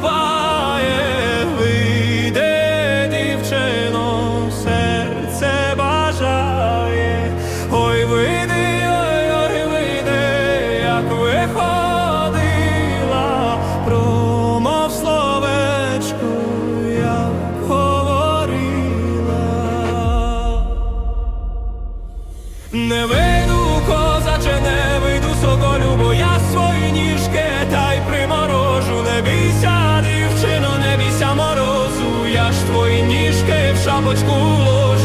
співає, вийде дівчино, серце бажає, ой вийди, ой, ой, вийди, як виходила, промов словечку, як говорила, не вийду, козаче, не вийду, соколю, бо я свої ніжки та й при. Szabolcs kullós